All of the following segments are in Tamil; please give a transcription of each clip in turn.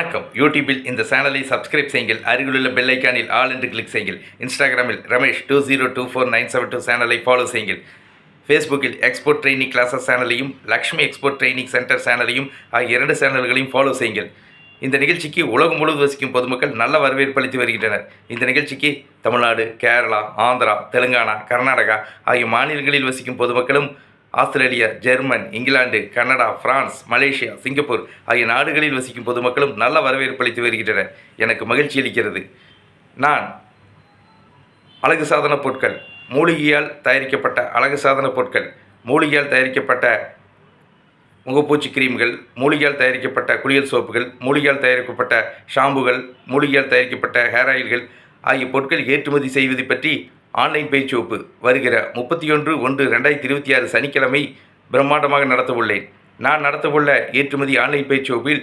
வணக்கம். யூடியூபில் இந்த சேனலை சப்ஸ்கிரைப் செய்யுங்கள். அருகிலுள்ள பெல் ஐக்கானில் ஆல் என்று கிளிக் செய்யுங்கள். இன்ஸ்டாகிராமில் Ramesh two zero two four nine seven two சேனலை ஃபாலோ செய்யுங்கள். ஃபேஸ்புக்கில் எக்ஸ்போர்ட் ட்ரைனிங் கிளாஸஸ் சேனலையும் லக்ஷ்மி எக்ஸ்போர்ட் ட்ரைனிங் சென்டர் சேனலையும் ஆகிய இரண்டு சேனல்களையும் ஃபாலோ செய்யுங்கள். இந்த நிகழ்ச்சிக்கு உலகம் முழுவதும் வசிக்கும் பொதுமக்கள் நல்ல வரவேற்பு அளித்து வருகின்றனர். இந்த நிகழ்ச்சிக்கு தமிழ்நாடு கேரளா ஆந்திரா தெலுங்கானா கர்நாடகா ஆகிய மாநிலங்களில் வசிக்கும் பொதுமக்களும் Australia German England Canada France Malaysia Singapore ஆகிய நாடுகளில் வசிக்கும் பொதுமக்களும் நல்ல வரவேற்பு அளித்து வருகின்றனர். எனக்கு மகிழ்ச்சி அளிக்கிறது. நான் அழகு சாதன பொருட்கள் மூலிகையால் தயாரிக்கப்பட்ட அழகு சாதன பொருட்கள் மூலிகையால் தயாரிக்கப்பட்ட முகப்பூச்சி கிரீம்கள் மூலிகையால் தயாரிக்கப்பட்ட குளியல் சோப்புகள் மூலிகையால் தயாரிக்கப்பட்ட ஷாம்புகள் மூலிகையால் தயாரிக்கப்பட்ட ஹேர் ஆயில்கள் ஆகிய பொருட்கள் ஏற்றுமதி செய்வது பற்றி ஆன்லைன் பயிற்சி வகுப்பு வருகிற முப்பத்தி ஒன்று ஒன்று ரெண்டாயிரத்தி இருபத்தி ஆறு சனிக்கிழமை பிரம்மாண்டமாக நடத்தவுள்ளேன். நான் நடத்தவுள்ள ஏற்றுமதி ஆன்லைன் பயிற்சி வகுப்பில்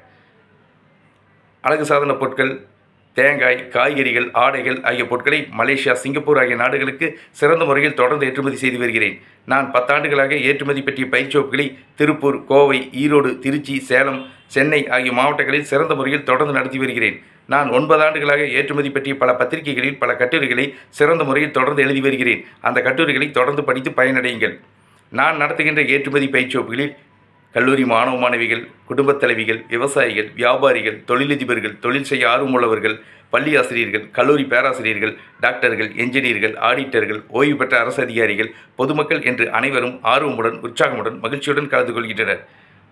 அழகு சாதன பொருட்கள் தேங்காய் காய்கறிகள் ஆடைகள் ஆகிய பொருட்களை மலேசியா சிங்கப்பூர் ஆகிய நாடுகளுக்கு சிறந்த முறையில் தொடர்ந்து ஏற்றுமதி செய்து வருகிறேன். நான் பத்தாண்டுகளாக ஏற்றுமதி பற்றிய பயிற்சி வகுப்புகளை திருப்பூர் கோவை ஈரோடு திருச்சி சேலம் சென்னை ஆகிய மாவட்டங்களில் சிறந்த முறையில் தொடர்ந்து நடத்தி வருகிறேன். நான் ஒன்பது ஆண்டுகளாக ஏற்றுமதி பற்றிய பல பத்திரிகைகளில் பல கட்டுரைகளை சிறந்த முறையில் தொடர்ந்து எழுதி வருகிறேன். அந்த கட்டுரைகளை தொடர்ந்து படித்து பயனடையுங்கள். நான் நடத்துகின்ற ஏற்றுமதி பயிற்சி வகுப்புகளில் கல்லூரி மாணவ மாணவிகள் குடும்பத் தலைவிகள் விவசாயிகள் வியாபாரிகள் தொழிலதிபர்கள் தொழில் செய்ய ஆர்வமுள்ளவர்கள் பள்ளி ஆசிரியர்கள் கல்லூரி பேராசிரியர்கள் டாக்டர்கள் என்ஜினியர்கள் ஆடிட்டர்கள் ஓய்வு பெற்ற அரசு அதிகாரிகள் பொதுமக்கள் என்று அனைவரும் ஆர்வமுடன் உற்சாகமுடன் மகிழ்ச்சியுடன் கலந்து கொள்கின்றனர்.